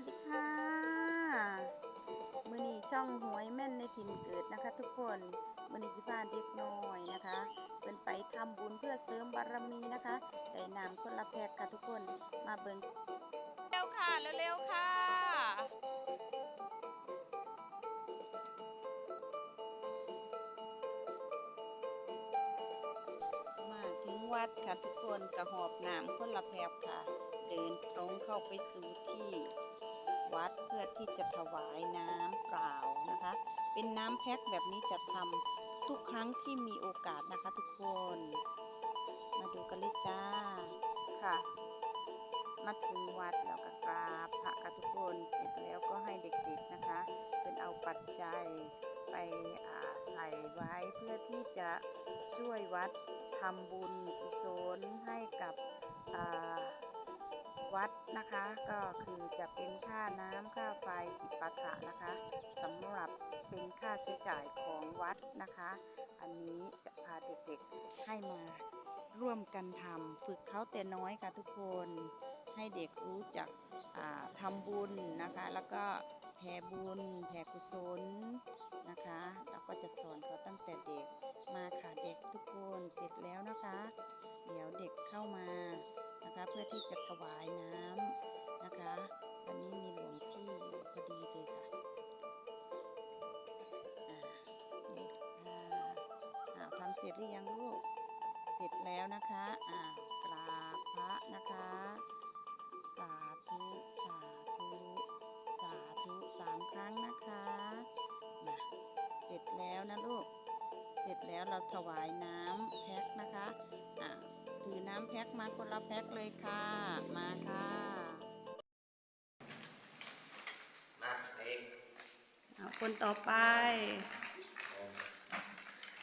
วัสดีค่ะ มือนี้ช่องหวยแม่นในถิ่นเกิดนะคะ ทุกคนมือนี้สิพาเด็กน้อยนะคะเป็นไปทำบุญเพื่อเสริมบารมีนะคะได้นำคนละแพกค่ะทุกคนมาเบิงเร็วค่ะเร็วๆค่ะมาถึงวัดค่ะทุกคนกระหอบน้ำคนละแพบค่ะ เดินตรงเข้าไปสู่ที่ พื่อที่จะถวายน้ำเปล่านะคะ เป็นน้ำแพ็คแบบนี้จะทำทุกครั้งที่มีโอกาสนะคะทุกคน มาดูกันเลยจ้าค่ะ มาถึงวัดแล้วก็กราบพระค่ะทุกคนเสร็จแล้วก็ให้เด็กๆนะคะ เป็นเอาปัจจัยไปใส่ไว้เพื่อที่จะช่วยวัดทำบุญกุศลให้กับอ่า วัดนะคะ ก็คือจะเป็นค่าน้ำค่าไฟจิปาถะนะคะสำหรับเป็นค่าใช้จ่ายของวัดนะคะ อันนี้จะพาเด็กๆให้มาร่วมกันทำฝึกเขาแต่น้อยค่ะทุกคนให้เด็กรู้จักอ่าทำบุญนะคะ แล้วก็แผ่บุญแผ่กุศลนะคะ แล้วก็จะสอนเขาตั้งแต่เด็ก เพื่อที่จะถวายน้ำนะคะ วันนี้มีหลวงพี่พอดีเลยค่ะนี่ค่ะอ้าทำเสร็จหรือยังลูก เสร็จแล้วนะคะอ่ากราบพระนะคะ สาธุสาธุสาธุสามครั้งนะคะมาเสร็จแล้วนะลูก เสร็จแล้วเราถวายน้ำแพ็คนะคะ อะถือน้ำแพ็คมาคนละแพ็คเลยค่ะ มาค่ะ มาเด็กเอาคนต่อไป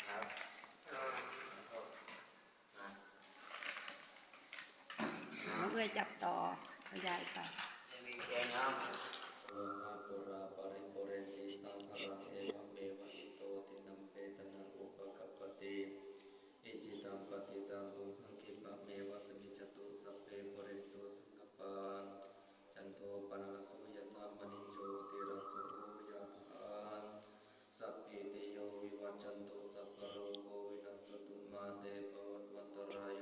ครับมาน้องเอ้ยจับต่อขยายไปเอ็มวีแกงน้ำโอหะปุราปริปุเรนติสังขรังเอวเมวะอิโตตินัมเปตนังอุปกัปปติอิจิตังปฏิตังตุมหังคิปะเมวะสมิจจตุสัพเพปุเรนตุสังกปาจันโทปนรสสุยธามณิโชติรสสุยะธานสัพพิติโย วิวัจจันตุสัพพะโรโควินัสตุมาเตภวัตวันตรายโย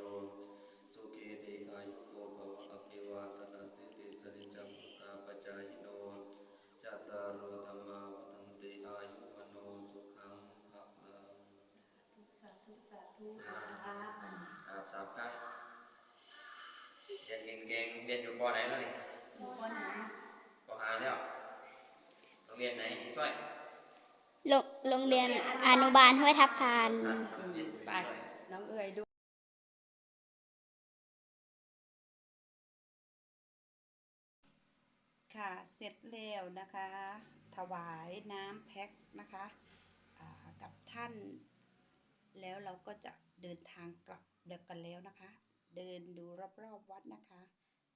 สุขีติกายุโกภวะอภิวาทนาสิติสนิจังพุตาปจายโนจัตตารโอธรรมาวัฏันติอายุวโนสุขังภะลังสาธุสาธุครับสามครั้งเรียนเก่งๆเรียนอยู่ปอไหนแล้วนี่อยู่บนไหนปอหาแล้วโรงเรียนไหนอีส้อย โรงงเรียนอนุบาลห้วยทับทาน ไป น้องเอ้ยดูค่ะ เสร็จแล้วนะคะ ถวายน้ำแพ็คนะคะกับท่าน แล้วเราก็จะเดินทางกลับเดียวกันแล้วนะคะ เดินดูรอบๆวัดนะคะ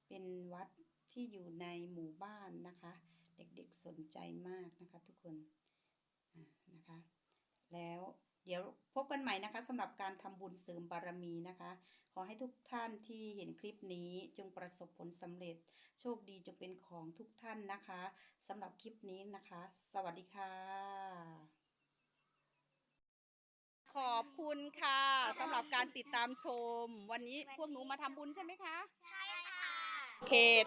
เป็นวัดที่อยู่ในหมู่บ้านนะคะ เด็กๆสนใจมากนะคะทุกคน แล้วเดี๋ยวพบกันใหม่นะคะสำหรับการทำบุญเสริมบารมีนะคะ ขอให้ทุกท่านที่เห็นคลิปนี้จงประสบผลสำเร็จ โชคดีจงเป็นของทุกท่านนะคะสำหรับคลิปนี้นะคะ สวัสดีค่ะ ขอบคุณค่ะสำหรับการติดตามชม วันนี้พวกหนูมาทำบุญใช่ไหมคะ ใช่ค่ะเขต